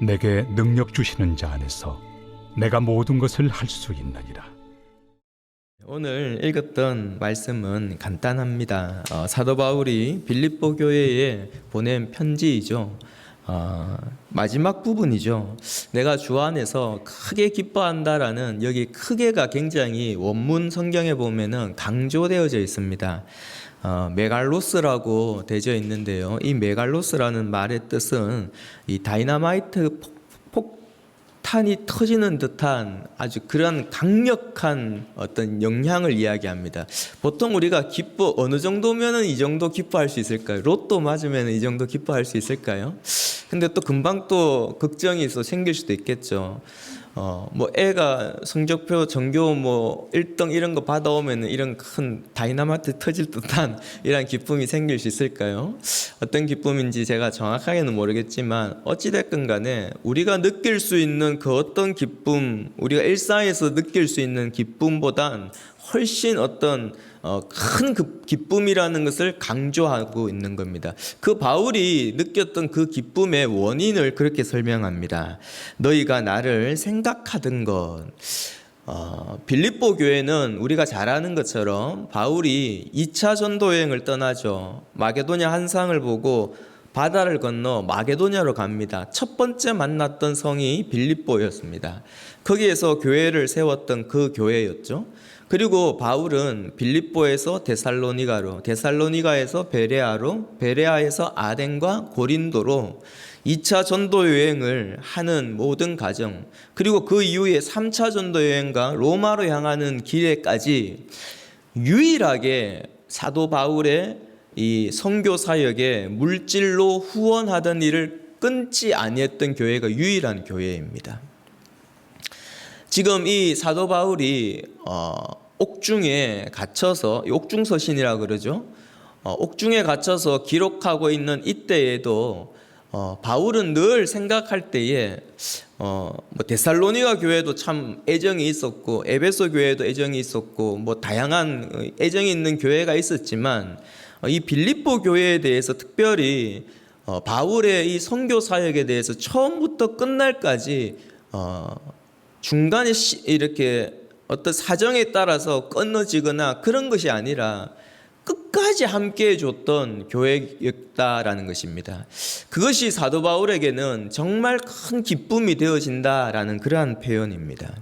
내게 능력 주시는 자 안에서 내가 모든 것을 할 수 있느니라 오늘 읽었던 말씀은 간단합니다. 어, 사도 바울이 빌립보 교회에 보낸 편지이죠. 어, 마지막 부분이죠. 내가 주 안에서 크게 기뻐한다라는 여기 크게가 굉장히 원문 성경에 보면은 강조되어져 있습니다. 어, 메갈로스라고 되어 있는데요. 이 메갈로스라는 말의 뜻은 이 다이나마이트 폭, 폭탄이 터지는 듯한 아주 그런 강력한 어떤 영향을 이야기합니다. 보통 우리가 기뻐 어느 정도면은 이 정도 기뻐할 수 있을까요? 로또 맞으면 이 정도 기뻐할 수 있을까요? 근데 또 금방 또 걱정이 있어 생길 수도 있겠죠. 어, 뭐 애가 성적표 전교 뭐 1등 이런 거 받아오면 이런 큰 다이나마이트 터질 듯한 이런 기쁨이 생길 수 있을까요? 어떤 기쁨인지 제가 정확하게는 모르겠지만 어찌됐건 간에 우리가 느낄 수 있는 그 어떤 기쁨, 우리가 일상에서 느낄 수 있는 기쁨보단 훨씬 어떤 어, 큰그 기쁨이라는 것을 강조하고 있는 겁니다. 그 바울이 느꼈던 그 기쁨의 원인을 그렇게 설명합니다. 너희가 나를 생각하던 것. 어, 빌립보 교회는 우리가 잘 아는 것처럼 바울이 2차 전도 여행을 떠나죠. 마게도냐 한상을 보고 바다를 건너 마게도냐로 갑니다. 첫 번째 만났던 성이 빌립보였습니다. 거기에서 교회를 세웠던 그 교회였죠. 그리고 바울은 빌립보에서 데살로니가로, 데살로니가에서 베레아로, 베레아에서 아덴과 고린도로 2차 전도 여행을 하는 모든 과정, 그리고 그 이후에 3차 전도 여행과 로마로 향하는 길에까지 유일하게 사도 바울의 이 선교 사역에 물질로 후원하던 일을 끊지 아니했던 교회가 유일한 교회입니다. 지금 이 사도 바울이 어, 옥중에 gat혀서 옥중 서신이라 그러죠. 어, 옥중에 갇혀서 기록하고 있는 이때에도 어, 바울은 늘 생각할 때에 어, 뭐 데살로니가 교회도 참 애정이 있었고 에베소 교회도 애정이 있었고 뭐 다양한 애정이 있는 교회가 있었지만 어, 이 빌립보 교회에 대해서 특별히 어, 바울의 이 선교 사역에 대해서 처음부터 끝날까지 어, 중간에 시, 이렇게 어떤 사정에 따라서 끊어지거나 그런 것이 아니라 끝까지 함께 해줬던 교회였다라는 것입니다. 그것이 사도 바울에게는 정말 큰 기쁨이 되어진다라는 그러한 표현입니다.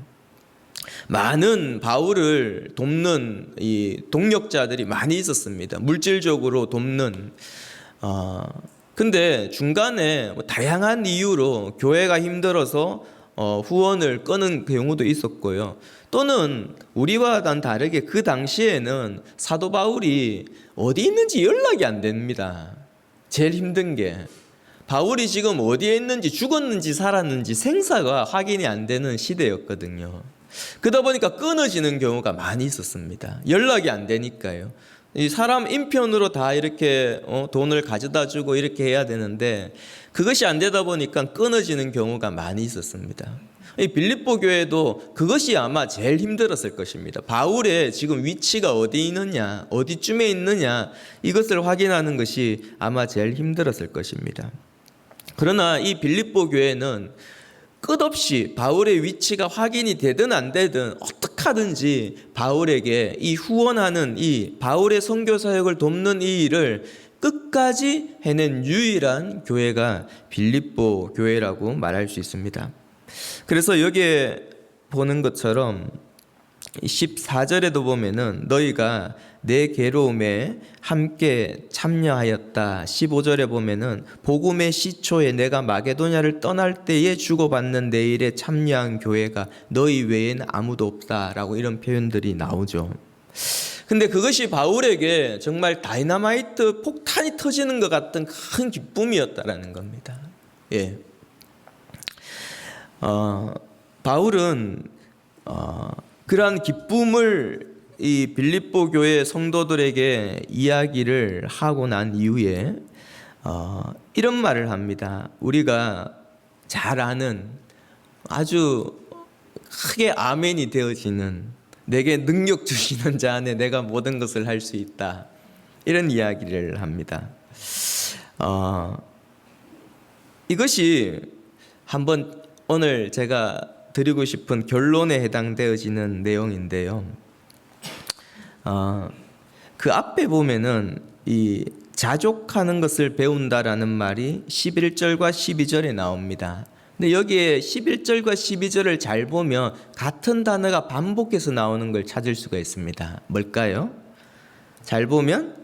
많은 바울을 돕는 이 동력자들이 많이 있었습니다. 물질적으로 돕는. 어, 근데 중간에 뭐 다양한 이유로 교회가 힘들어서 어, 후원을 끊은 경우도 있었고요. 또는 우리와 단 다르게 그 당시에는 사도 바울이 어디 있는지 연락이 안 됩니다. 제일 힘든 게 바울이 지금 어디에 있는지 죽었는지 살았는지 생사가 확인이 안 되는 시대였거든요. 그러다 보니까 끊어지는 경우가 많이 있었습니다. 연락이 안 되니까요. 이 사람 인편으로 다 이렇게 어, 돈을 가져다 주고 이렇게 해야 되는데 그것이 안 되다 보니까 끊어지는 경우가 많이 있었습니다. 이 빌립보 교회도 그것이 아마 제일 힘들었을 것입니다. 바울의 지금 위치가 어디 있느냐, 어디쯤에 있느냐 이것을 확인하는 것이 아마 제일 힘들었을 것입니다. 그러나 이 빌립보 교회는 끝없이 바울의 위치가 확인이 되든 안 되든 어떻게 하든지 바울에게 이 후원하는 이 바울의 선교 사역을 돕는 이 일을 끝까지 해낸 유일한 교회가 빌립보 교회라고 말할 수 있습니다. 그래서 여기에 보는 것처럼 14절에도 보면은 너희가 내 괴로움에 함께 참여하였다. 15절에 보면은 복음의 시초에 내가 마게도냐를 떠날 때에 주고받는 내 일에 참여한 교회가 너희 외에는 아무도 없다라고 이런 표현들이 나오죠. 근데 그것이 바울에게 정말 다이나마이트 폭탄이 터지는 것 같은 큰 기쁨이었다라는 겁니다. 예. 어, 바울은 어, 그러한 기쁨을 이 빌립보 교회 성도들에게 이야기를 하고 난 이후에 어, 이런 말을 합니다. 우리가 잘 아는 아주 크게 아멘이 되어지는 내게 능력 주시는 자 안에 내가 모든 것을 할 수 있다. 이런 이야기를 합니다. 어, 이것이 한번 오늘 제가 드리고 싶은 결론에 해당되어지는 내용인데요. 어, 그 앞에 보면은 이 자족하는 것을 배운다라는 말이 11절과 12절에 나옵니다. 근데 여기에 11절과 12절을 잘 보면 같은 단어가 반복해서 나오는 걸 찾을 수가 있습니다. 뭘까요? 잘 보면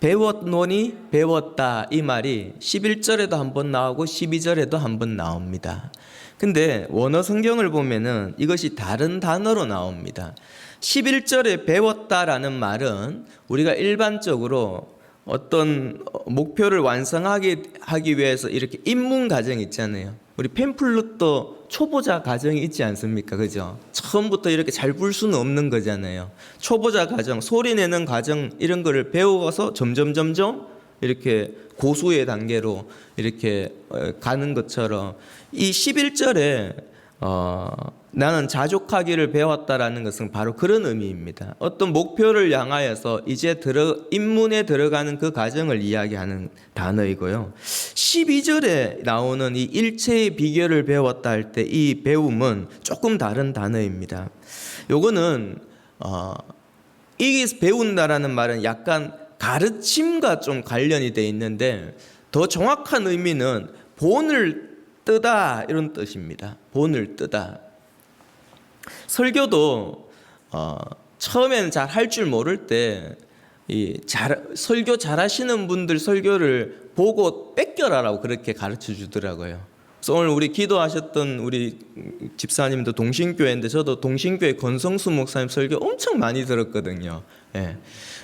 배웠노니 배웠다 이 말이 11절에도 한 번 나오고 12절에도 한 번 나옵니다. 근데 원어 성경을 보면은 이것이 다른 단어로 나옵니다. 11절에 배웠다라는 말은 우리가 일반적으로 어떤 목표를 완성하기 하기 위해서 이렇게 입문 과정 있잖아요. 우리 팸플루트 초보자 과정이 있지 않습니까? 그죠? 처음부터 이렇게 잘 불 수는 없는 거잖아요. 초보자 과정, 소리 내는 과정 이런 거를 배워서 점점 점점 이렇게 고수의 단계로 이렇게 어, 가는 것처럼 이 11절에 어, 나는 자족하기를 배웠다라는 것은 바로 그런 의미입니다. 어떤 목표를 향하여서 이제 들어 입문에 들어가는 그 과정을 이야기하는 단어이고요. 12절에 나오는 이 일체의 비결을 배웠다 할 때 이 배움은 조금 다른 단어입니다. 요거는 어, 이 배운다라는 말은 약간 가르침과 좀 관련이 돼 있는데 더 정확한 의미는 본을 뜨다 이런 뜻입니다. 본을 뜨다. 설교도 어, 처음에는 잘할 줄 모를 때 이 잘 설교 잘하시는 분들 설교를 보고 뺏겨라라고 그렇게 가르쳐 주더라고요. 그래서 오늘 우리 기도하셨던 우리 집사님도 동신교회인데 저도 동신교회 권성수 목사님 설교 엄청 많이 들었거든요. 예.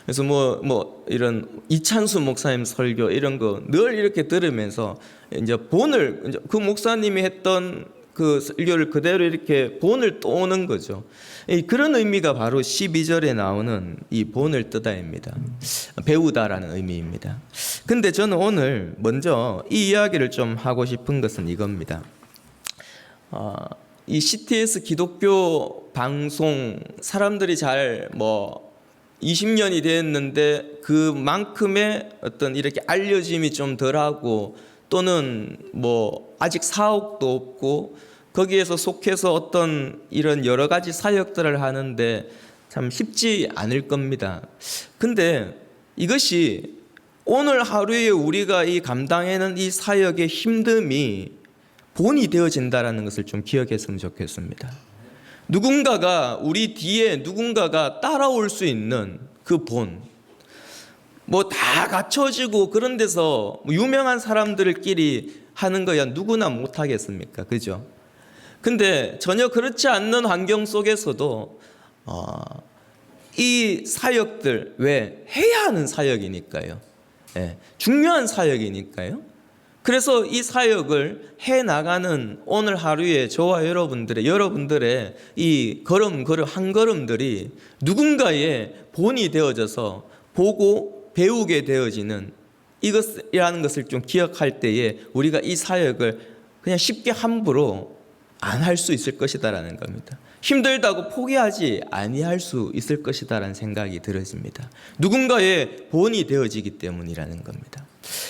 그래서 뭐, 뭐, 이런 이찬수 목사님 설교 이런 거 늘 이렇게 들으면서 이제 본을, 이제 그 목사님이 했던 그 설교를 그대로 이렇게 본을 떠오는 거죠. 이 그런 의미가 바로 12절에 나오는 이 본을 뜨다입니다. 배우다라는 의미입니다. 근데 저는 오늘 먼저 이 이야기를 좀 하고 싶은 것은 이겁니다. 어, 이 CTS 기독교 방송 사람들이 잘 뭐 20년이 됐는데 그만큼의 어떤 이렇게 알려짐이 좀 덜하고 또는 뭐 아직 사옥도 없고 거기에서 속해서 어떤 이런 여러 가지 사역들을 하는데 참 쉽지 않을 겁니다. 근데 이것이 오늘 하루에 우리가 이 감당하는 이 사역의 힘듦이 본이 되어진다라는 것을 좀 기억했으면 좋겠습니다. 누군가가 우리 뒤에 누군가가 따라올 수 있는 그 본. 뭐 다 갖춰지고 그런 데서 뭐 유명한 사람들끼리 하는 거야 누구나 못 하겠습니까? 그죠? 근데 전혀 그렇지 않는 환경 속에서도 어, 이 사역들 왜 해야 하는 사역이니까요. 예, 중요한 사역이니까요. 그래서 이 사역을 해 나가는 오늘 하루에 저와 여러분들의 여러분들의 이 걸음 걸음 한 걸음들이 누군가의 본이 되어져서 보고 배우게 되어지는 이것이라는 것을 좀 기억할 때에 우리가 이 사역을 그냥 쉽게 함부로 안 할 수 있을 것이다라는 겁니다. 힘들다고 포기하지 아니할 수 있을 것이다라는 생각이 들어집니다. 누군가의 본이 되어지기 때문이라는 겁니다.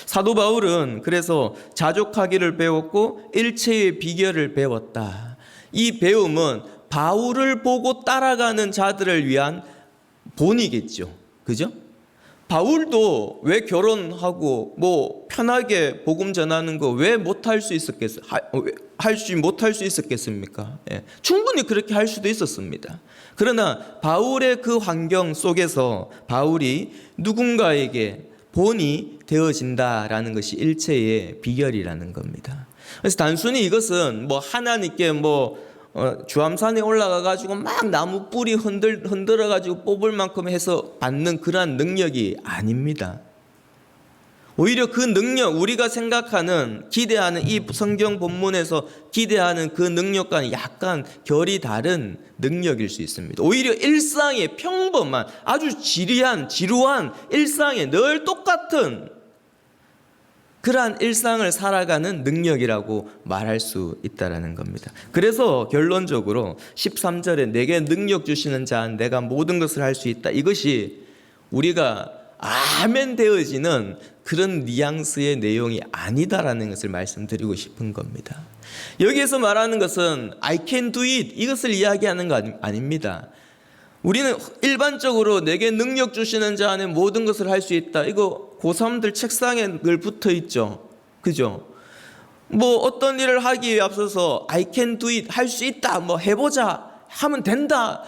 사도 바울은 그래서 자족하기를 배웠고 일체의 비결을 배웠다. 이 배움은 바울을 보고 따라가는 자들을 위한 본이겠죠. 그죠? 바울도 왜 결혼하고 뭐 편하게 복음 전하는 거 왜 못할 수 있었겠어? 할수 못할 수 있었겠습니까? 예, 충분히 그렇게 할 수도 있었습니다. 그러나 바울의 그 환경 속에서 바울이 누군가에게 본이 되어진다라는 것이 일체의 비결이라는 겁니다. 그래서 단순히 이것은 뭐 하나님께 뭐 어, 주암산에 올라가 가지고 막 나무 뿌리 흔들 흔들어 가지고 뽑을 만큼 해서 받는 그러한 능력이 아닙니다. 오히려 그 능력, 우리가 생각하는, 기대하는 이 성경 본문에서 기대하는 그 능력과는 약간 결이 다른 능력일 수 있습니다. 오히려 일상의 평범한, 아주 지리한, 지루한 일상에 늘 똑같은 그러한 일상을 살아가는 능력이라고 말할 수 있다라는 겁니다. 그래서 결론적으로 13절에 내게 능력 주시는 자 내가 모든 것을 할 수 있다. 이것이 우리가 아멘 되어지는 그런 뉘앙스의 내용이 아니다라는 것을 말씀드리고 싶은 겁니다. 여기에서 말하는 것은 I can do it 이것을 이야기하는 거 아닙니다. 우리는 일반적으로 내게 능력 주시는 자 안에 모든 것을 할 수 있다. 이거 고3들 책상에 늘 붙어 있죠. 그죠? 뭐 어떤 일을 하기에 앞서서 I can do it 할 수 있다. 뭐 해보자. 하면 된다.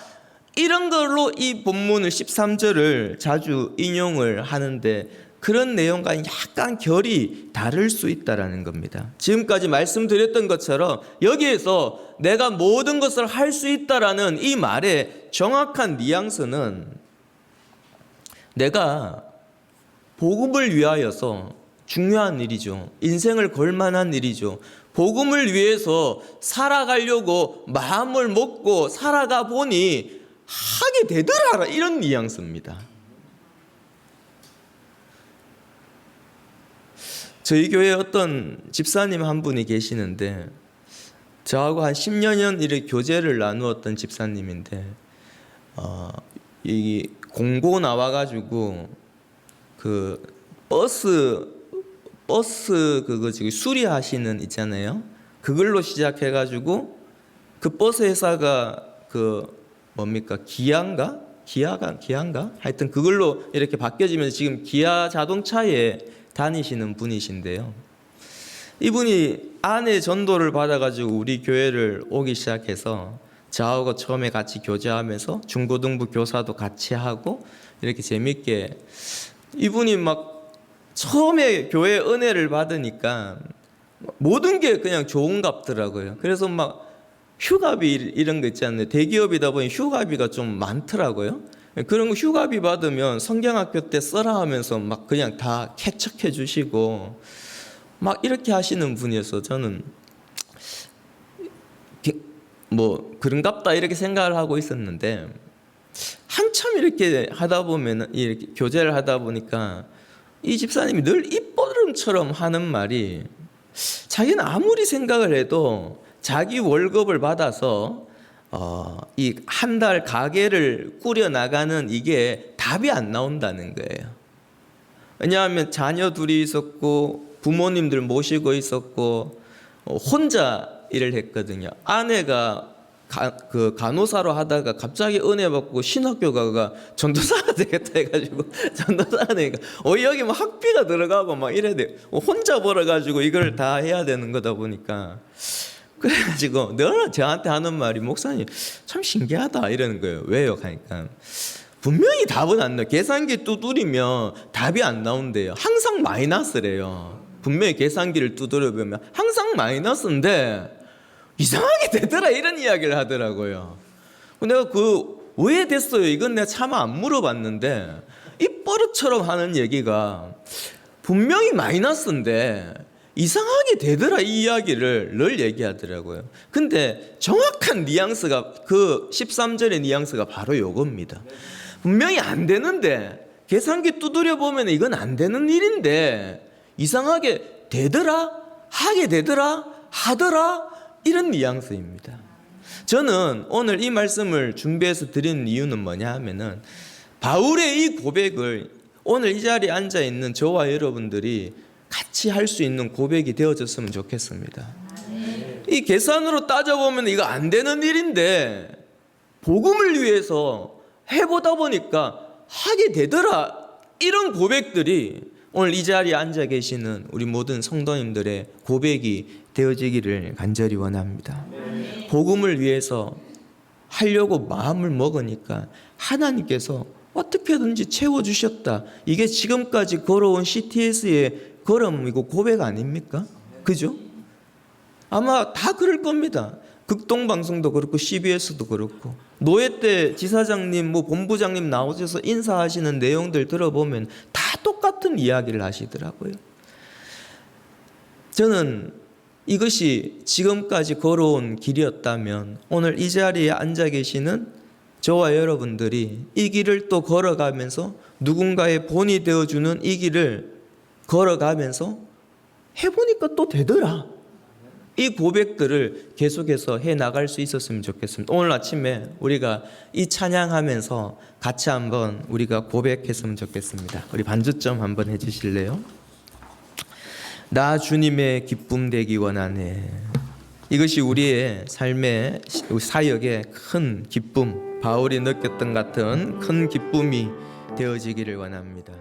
이런 걸로 이 본문을 13절을 자주 인용을 하는데 그런 내용과는 약간 결이 다를 수 있다라는 겁니다. 지금까지 말씀드렸던 것처럼 여기에서 내가 모든 것을 할 수 있다라는 이 말의 정확한 뉘앙스는 내가 복음을 위하여서 중요한 일이죠. 인생을 걸 만한 일이죠. 복음을 위해서 살아가려고 마음을 먹고 살아가 보니 하게 되더라 이런 뉘앙스입니다. 저희 교회에 어떤 집사님 한 분이 계시는데 저하고 한 10년 이렇게 교제를 나누었던 집사님인데 어, 이 공고 나와가지고 그 버스 버스 그거 지금 수리하시는 있잖아요. 그걸로 시작해가지고 그 버스 회사가 그 뭡니까? 기아인가? 기아가 기아인가? 하여튼 그걸로 이렇게 바뀌어지면서 지금 기아 자동차에 다니시는 분이신데요. 이분이 아내 전도를 받아가지고 우리 교회를 오기 시작해서 저하고 처음에 같이 교제하면서 중고등부 교사도 같이 하고 이렇게 재밌게 이분이 막 처음에 교회 은혜를 받으니까 모든 게 그냥 좋은갑더라고요. 그래서 막 휴가비 이런 거 있잖아요. 대기업이다 보니 휴가비가 좀 많더라고요. 그런 거 휴가비 받으면 성경학교 때 써라 하면서 막 그냥 다 캐척해 주시고 막 이렇게 하시는 분이어서 저는 게- 뭐 그런갑다 이렇게 생각을 하고 있었는데 한참 이렇게 하다 보면 이렇게 교제를 하다 보니까 이 집사님이 늘 입버릇처럼 하는 말이 자기는 아무리 생각을 해도 자기 월급을 받아서 어, 이 한 달 가게를 꾸려 나가는 이게 답이 안 나온다는 거예요. 왜냐하면 자녀 둘이 있었고 부모님들 모시고 있었고 어, 혼자 일을 했거든요. 아내가 가, 그 간호사로 하다가 갑자기 은혜 받고 신학교 가가 전도사가 되겠다 해가지고 전도사가 되니까 어 여기 뭐 학비가 들어가고 막 이래야 돼. 어, 혼자 벌어가지고 이걸 다 해야 되는 거다 보니까 그래가지고 늘 저한테 하는 말이 목사님 참 신기하다 이러는 거예요. 왜요? 하니까 분명히 답은 안 나요. 계산기 두드리면 답이 안 나온대요. 항상 마이너스래요. 분명히 계산기를 두드려 보면 항상 마이너스인데 이상하게 되더라 이런 이야기를 하더라고요. 내가 그 왜 됐어요? 이건 내가 차마 안 물어봤는데 입버릇처럼 하는 얘기가 분명히 마이너스인데 이상하게 되더라 이 이야기를 늘 얘기하더라고요. 근데 정확한 뉘앙스가 그 13절의 뉘앙스가 바로 요겁니다. 분명히 안 되는데 계산기 두드려 보면 이건 안 되는 일인데 이상하게 되더라 하게 되더라 하더라 이런 뉘앙스입니다. 저는 오늘 이 말씀을 준비해서 드리는 이유는 뭐냐 하면은 바울의 이 고백을 오늘 이 자리에 앉아 있는 저와 여러분들이 같이 할 수 있는 고백이 되어졌으면 좋겠습니다. 이 계산으로 따져보면 이거 안 되는 일인데 복음을 위해서 해보다 보니까 하게 되더라. 이런 고백들이 오늘 이 자리에 앉아 계시는 우리 모든 성도님들의 고백이 되어지기를 간절히 원합니다. 복음을 위해서 하려고 마음을 먹으니까 하나님께서 어떻게든지 채워주셨다. 이게 지금까지 걸어온 CTS의 걸음이고 고백 아닙니까? 그죠? 아마 다 그럴 겁니다. 극동 방송도 그렇고 CBS도 그렇고 노예 때 지사장님 뭐 본부장님 나오셔서 인사하시는 내용들 들어보면 다 똑같은 이야기를 하시더라고요. 저는 이것이 지금까지 걸어온 길이었다면 오늘 이 자리에 앉아 계시는 저와 여러분들이 이 길을 또 걸어가면서 누군가의 본이 되어주는 이 길을 걸어가면서 해보니까 또 되더라. 이 고백들을 계속해서 해 나갈 수 있었으면 좋겠습니다. 오늘 아침에 우리가 이 찬양하면서 같이 한번 우리가 고백했으면 좋겠습니다. 우리 반주점 한번 해주실래요? 나 주님의 기쁨 되기 원하네. 이것이 우리의 삶의 사역의 큰 기쁨, 바울이 느꼈던 같은 큰 기쁨이 되어지기를 원합니다.